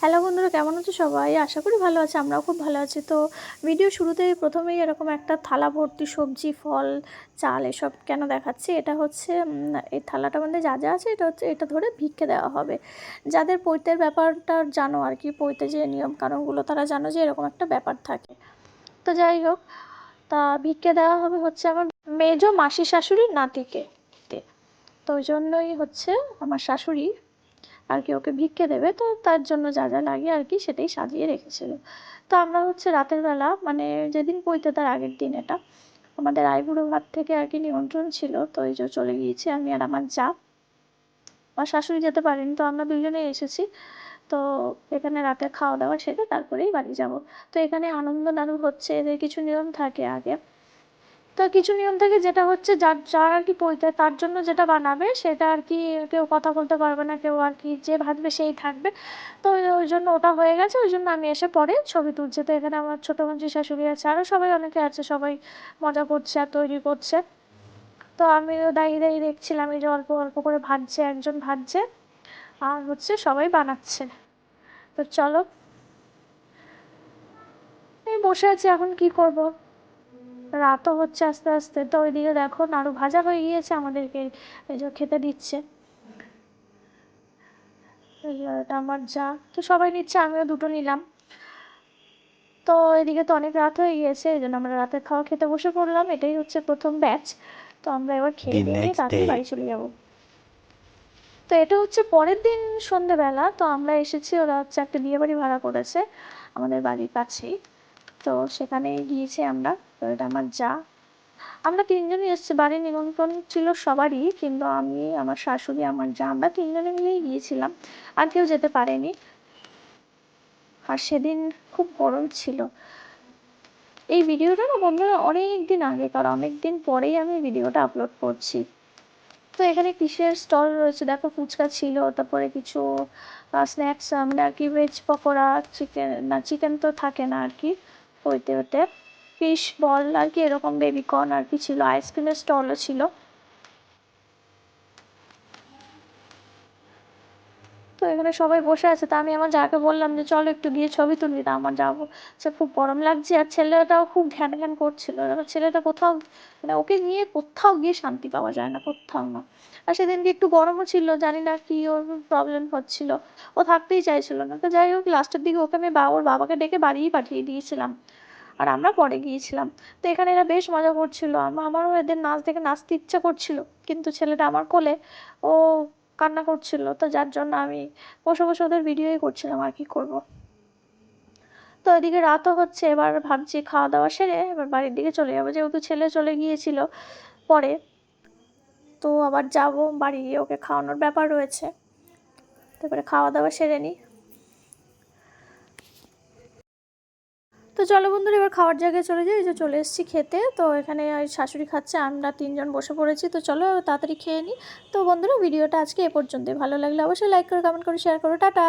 Hello বন্ধুরা, কেমন আছো সবাই? আশা করি ভালো আছে, আমরাও খুব ভালো আছি। তো ভিডিও শুরুতেই প্রথমেই এরকম একটা থালা ভর্তি সবজি, ফল, চাল এসব কেন দেখাচ্ছি? এটা হচ্ছে এই থালাটার মধ্যে যা যা আছে, এটা হচ্ছে, এটা ধরে ভিক্ষে দেওয়া হবে। যাদের পৈতের ব্যাপারটা জানো আর কি, পৈতে যে নিয়ম কারণগুলো তারা জানো যে এরকম একটা ব্যাপার থাকে। তো যাই হোক, তা ভিক্ষে দেওয়া হবে হচ্ছে আমার মেজো মাসি শাশুড়ির নাতিকে। তো ওই জন্যই হচ্ছে আমার শাশুড়ি আর কি ওকে ভিক্ষে দেবে। তো তার জন্য যা যা লাগে আর কি সেটাই সাজিয়ে রেখেছিল। তো আমরা হচ্ছে রাতের বেলা মানে যেদিন পৈতে তার আগের দিন এটা, আমাদের আইবুড়ো ঘাট থেকে আর কি নিমন্ত্রণ ছিল, তো এই যে চলে গিয়েছি আমি আর আমার যা। আমার শাশুড়ি যেতে পারেনি, তো আমরা দুজনেই এসেছি। তো এখানে রাতে খাওয়া দাওয়া সেরে তারপরেই বাড়ি যাব। তো এখানে আনন্দ নাড়ু হচ্ছে এদের কিছু নিয়ম থাকে আগে। তো কিছু নিয়ম থাকে যেটা হচ্ছে যার যার আর কি পরিচয়, তার জন্য যেটা বানাবে সেটা আর কি কেউ কথা বলতে পারবে না, কেউ আর কি যে ভাজবে সেই থাকবে। তো ওই- জন্য ওটা হয়ে গেছে, ওই জন্য আমি এসে পরে ছবি তুলছি। তো এখানে আমার ছোটো মাঝি শাশুড়ি আছে আরও সবাই অনেকে আছে, সবাই মজা করছে আর তৈরি করছে। তো আমিও দাঁড়িয়ে দাঁড়িয়ে দেখছিলাম, এই যে অল্প অল্প করে ভাজছে, একজন ভাজছে, আর হচ্ছে সবাই বানাচ্ছে। তো চলো। এই বসে আছি, এখন কি করব? রাতও হচ্ছে আস্তে আস্তে। তো ওইদিকে দেখো নাড়ু ভাজা হয়ে গিয়েছে আমাদেরকে এই যে খেতে দিচ্ছে। আমার যা। তো সবাই নিচ্ছে আমিও দুটো নিলাম। তো এদিকে তো অনেক রাত হয়ে গিয়েছে এই জন্য আমরা রাতের খাওয়া খেতে বসে পড়লাম। এটাই হচ্ছে প্রথম ব্যাচ। তো আমরা এবার খেয়ে দিয়ে next বাড়ি চলে যাব। তো এটা হচ্ছে পরের দিন সন্ধেবেলা। তো আমরা এসেছি ওরা হচ্ছে একটা বিয়ে বাড়ি ভাড়া করেছে আমাদের বাড়ির কাছেই। তো সেখানে গিয়েছি আমরা। তো এটা আমার যা। আমরা তিনজনই এসেছি বাড়ির নিমন্ত্রণ ছিল সবারই, কিন্তু আমি, আমার শাশুড়ি, আমার যা, আমরা তিনজনে মিলেই গিয়েছিলাম। আর কেউ যেতে পারেনি। আর সেদিন খুব গরম ছিল। এই ভিডিওটা না বন্ধুরা অনেক দিন আগে, কারণ অনেক দিন পরেই আমি ভিডিওটা আপলোড করছি। তো এখানে কিসের স্টল রয়েছে? দেখো, ফুচকা ছিল, তারপরে কিছু স্ন্যাক্স মানে আর কি ভেজ পকোড়া চিকেন না চিকেন তো থাকে না আর কি। ওইতে ওতে ফিশ বল আর কি এরকম বেবিকর্ন আর কি ছিল আইসক্রিমের স্টলও ছিল। এখানে সবাই বসে আছে। তা আমি আমার যাকে বললাম যে, চলো একটু গিয়ে ছবি তুলবি তা আমার যাব সে খুব গরম লাগছে আর ছেলেটাও খুব ঘ্যান ঘ্যান করছিল। এবার ছেলেটা কোথাও মানে ওকে নিয়ে কোথাও গিয়ে শান্তি পাওয়া যায় না, কোথাও না। আর সেদিনকে একটু গরমও ছিল, জানি না কি ওর প্রবলেম হচ্ছিল। ও থাকতেই চাইছিল না। তো যাই হোক, লাস্টের দিকে ওকে আমি বা, ওর বাবাকে ডেকে বাড়িই পাঠিয়ে দিয়েছিলাম। আর আমরা পরে গিয়েছিলাম। তো এখানে এরা বেশ মজা করছিল। আমারও এদের নাচ দেখে নাচতে ইচ্ছা করছিল। কিন্তু ছেলেটা আমার কোলে, ও কান্না করছিল। তো যার জন্য আমি বসে বসে ওদের ভিডিওই করছিলাম আর কি করব। তো এদিকে রাতও হচ্ছে, এবার ভাবছি খাওয়া দাওয়া সেরে এবার বাড়ির দিকে চলে যাব। যেহেতু ছেলে চলে গিয়েছিল পরে, তো আবার যাব বাড়ি গিয়ে ওকে খাওয়ানোর ব্যাপার রয়েছে। তারপরে খাওয়া দাওয়া সেরে নিই তো চলো বন্ধুরা, এবার খাওয়ার জায়গায় চলে যাই। যে চলে এসেছি খেতে। তো এখানে শাশুড়ি খাচ্ছে, আমরা তিনজন বসে পড়েছি। তো চলো তাড়াতাড়ি খেয়ে নিই তো বন্ধুরা, ভিডিওটা আজকে এ পর্যন্তই। ভালো লাগলে অবশ্যই লাইক করে কমেন্ট করে শেয়ার করো। টাটা!